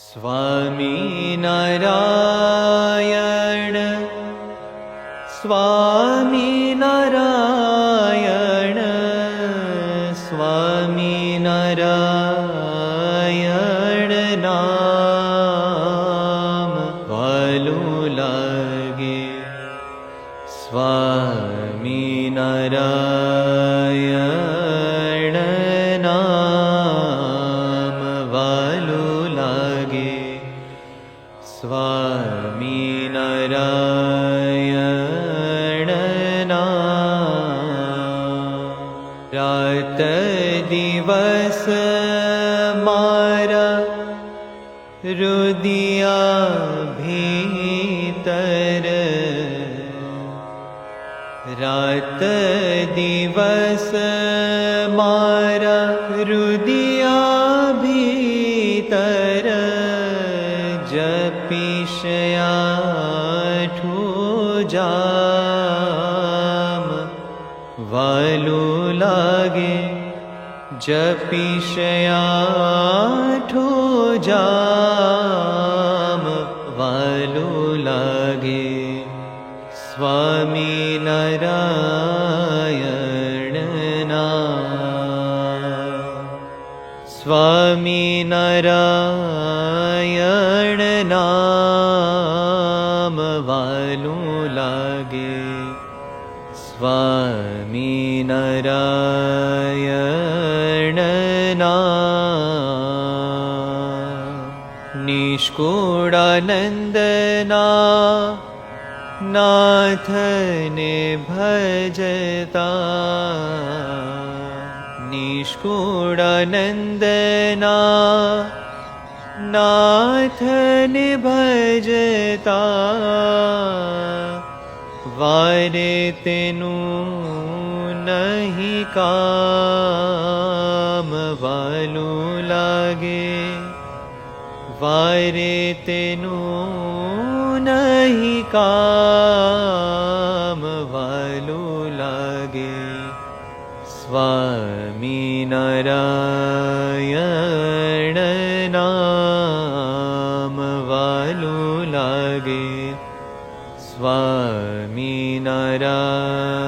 स्वामी नारायण स्वामी नारायण स्वामी नारायण नाम। वालू लागे स्वामी नारायण स्वामी नारायण नाम। रात दिवस मारा रुदिया भीतर। रात दिवस मारा रुदिया जपिषया जाम। वालू लागे जपिषया जाम। वालू लागे। स्वामी नारायण स्वामी नारायण नाम वालू लागे। स्वामी नारायण नाम। निष्कुडानन्दना नाथने भजता निष्कुडानन्दना नाथने भजता। वारे तेनु नहीं काम वालू लागे। वारे तेनु नहीं काम नाम वालू लागे। स्वामी नारायण